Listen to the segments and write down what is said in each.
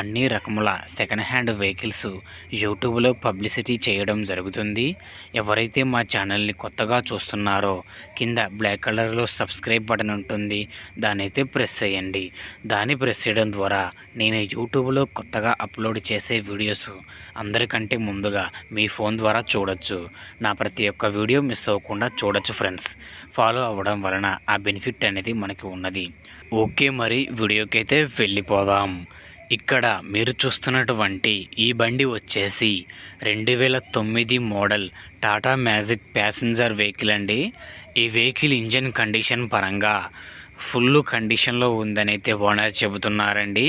అన్ని రకముల second hand vehicles యూట్యూబ్లో పబ్లిసిటీ చేయడం జరుగుతుంది. ఎవరైతే మా ఛానల్ని కొత్తగా చూస్తున్నారో కింద బ్లాక్ కలర్లో సబ్స్క్రైబ్ బటన్ ఉంటుంది. దాని అయితే ప్రెస్ చేయండి. దాన్ని ప్రెస్ చేయడం ద్వారా నేను యూట్యూబ్లో కొత్తగా అప్లోడ్ చేసే వీడియోస్ అందరికంటే ముందుగా మీ ఫోన్ ద్వారా చూడొచ్చు. నా ప్రతి ఒక్క వీడియో మిస్ అవ్వకుండా చూడొచ్చు ఫ్రెండ్స్ ఫాలో అవ్వడం వలన ఆ బెనిఫిట్ అనేది మనకి ఉన్నది. ఓకే మరి వీడియోకి అయితే వెళ్ళిపోదాం. ఇక్కడ మీరు చూస్తున్నటువంటి ఈ బండి వచ్చేసి రెండు వేల తొమ్మిది model Tata magic passenger vehicle అండి. ఈ వెహికల్ ఇంజన్ కండిషన్ పరంగా ఫుల్ కండిషన్లో ఉందని అయితే ఓనర్ చెబుతున్నారండి.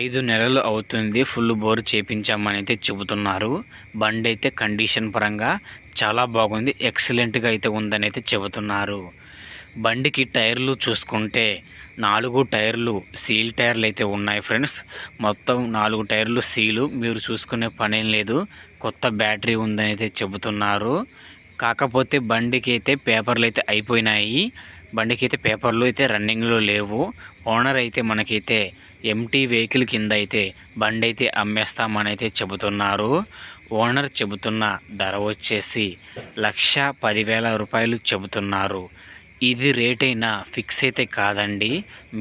ఐదు నెలలు అవుతుంది ఫుల్ బోర్ చేపించామని అయితే చెబుతున్నారు. బండి అయితే కండిషన్ పరంగా చాలా బాగుంది ఎక్సలెంట్గా అయితే ఉందని అయితే చెబుతున్నారు. బండికి టైర్లు చూసుకుంటే నాలుగు టైర్లు సీల్ టైర్లు అయితే ఉన్నాయి ఫ్రెండ్స్. మొత్తం నాలుగు టైర్లు సీలు మీరు చూసుకునే పనేం లేదు. కొత్త బ్యాటరీ ఉందని అయితే చెబుతున్నారు. కాకపోతే బండికి అయితే పేపర్లు అయితే అయిపోయినాయి. బండికి అయితే పేపర్లు అయితే రన్నింగ్లో లేవు. ఓనర్ అయితే మనకైతే ఎంటీ వెహికల్ కింద అయితే బండి అయితే అమ్మేస్తామని అయితే చెబుతున్నారు. ఓనర్ చెబుతున్న ధర వచ్చేసి లక్ష పదివేల రూపాయలు చెబుతున్నారు. ఇది రేట్ అయినా ఫిక్స్ అయితే కాదండి.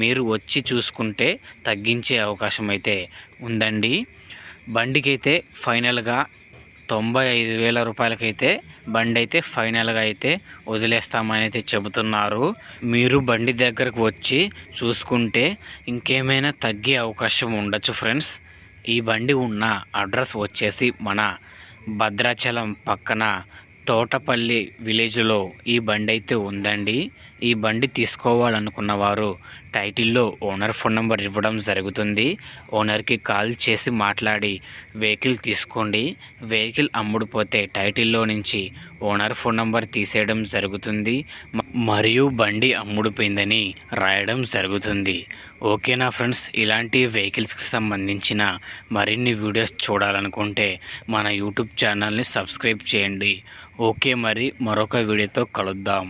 మీరు వచ్చి చూసుకుంటే తగ్గించే అవకాశం అయితే ఉందండి. బండికి అయితే ఫైనల్గా తొంభై ఐదు వేల రూపాయలకైతే బండి అయితే ఫైనల్గా అయితే వదిలేస్తామని అయితే చెబుతున్నారు. మీరు బండి దగ్గరకు వచ్చి చూసుకుంటే ఇంకేమైనా తగ్గే అవకాశం ఉండొచ్చు ఫ్రెండ్స్. ఈ బండి ఉన్న అడ్రస్ వచ్చేసి మన భద్రాచలం పక్కన తోటపల్లి విలేజ్లో ఈ బండి అయితే ఉందండి. ఈ బండి తీసుకోవాలనుకున్న వారు టైటిల్లో ఓనర్ ఫోన్ నెంబర్ ఇవ్వడం జరుగుతుంది. ఓనర్కి కాల్ చేసి మాట్లాడి వెహికల్ తీసుకోండి. వెహికల్ అమ్ముడుపోతే టైటిల్లో నుంచి ఓనర్ ఫోన్ నెంబర్ తీసేయడం జరుగుతుంది. మరియు బండి అమ్ముడుపోయిందని రాయడం జరుగుతుంది. ఓకేనా ఫ్రెండ్స్? ఇలాంటి వెహికల్స్కి సంబంధించిన మరిన్ని వీడియోస్ చూడాలనుకుంటే మన యూట్యూబ్ ఛానల్ని సబ్స్క్రైబ్ చేయండి. ఓకే మరి మరొక వీడియోతో కలుద్దాం.